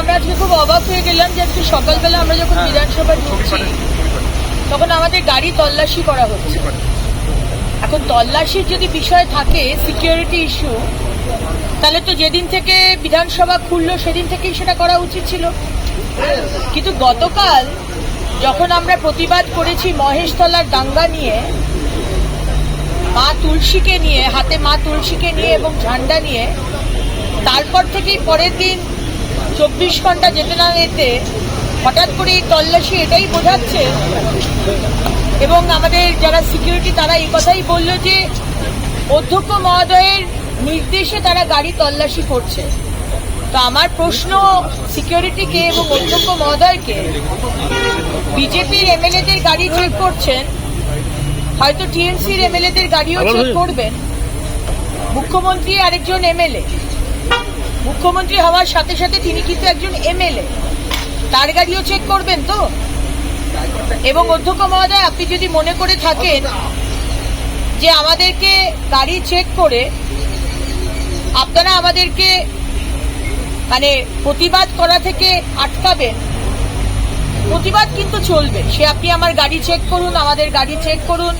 আমরা আজকে খুব অবাক হয়ে গেলাম যে আজকে সকালবেলা আমরা যখন বিধানসভায় ঢুকছি তখন আমাদের গাড়ি তল্লাশি করা হচ্ছে। এখন তল্লাশির যদি বিষয় থাকে সিকিউরিটি ইস্যু তাহলে তো যেদিন থেকে বিধানসভা খুললো সেদিন থেকেই সেটা করা উচিত ছিল। কিন্তু গতকাল যখন আমরা প্রতিবাদ করেছি মহেশতলার দাঙ্গা নিয়ে মা তুলসীকে নিয়ে হাতে মা তুলসীকে নিয়ে এবং ঝান্ডা নিয়ে তারপর থেকেই পরের দিন চব্বিশ ঘণ্টা যেতে না যেতে হঠাৎ করে এই তল্লাশি এটাই বোঝাচ্ছে। এবং আমাদের যারা সিকিউরিটি তারা এই কথাই বলল যে অধ্যক্ষ মহোদয়ের নির্দেশে তারা গাড়ি তল্লাশি করছে। তো আমার প্রশ্ন সিকিউরিটিকে এবং অধ্যক্ষ মহোদয়কে বিজেপির এমএলএদের গাড়ি চেক করছেন হয়তো টিএমসির এমএলএদের গাড়িও চেক করবেন। মুখ্যমন্ত্রী আরেকজন এমএলএ। মুখ্যমন্ত্রী হওয়ার সাথে সাথে তিনি কিন্তু একজন এমএলএ। তার গাড়িও চেক করবেন তো? এবং অধ্যক্ষ মহোদয়, আপনি যদি মনে করে থাকেন যে আমাদেরকে গাড়ি চেক করে আপনারা আমাদেরকে মানে প্রতিবাদ করা থেকে আটকাবেন। প্রতিবাদ কিন্তু চলবে। সে আপনি আমার গাড়ি চেক করুন, আমাদের গাড়ি চেক করুন।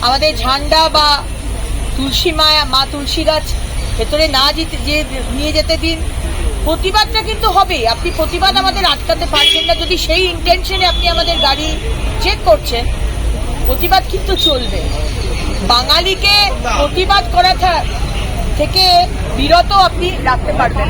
আমাদের ঝান্ডা বা তুলসী মায়া, মা তুলসী গাছ ভেতরে না যেতে যে নিয়ে যেতে দিন। প্রতিবাদটা কিন্তু হবে। আপনি প্রতিবাদ আমাদের আটকাতে পারছেন না। যদি সেই ইন্টেনশনে আপনি আমাদের গাড়ি চেক করছেন, প্রতিবাদ কিন্তু চলবে। বাঙালিকে প্রতিবাদ করা থেকে বিরত আপনি রাখতে পারবেন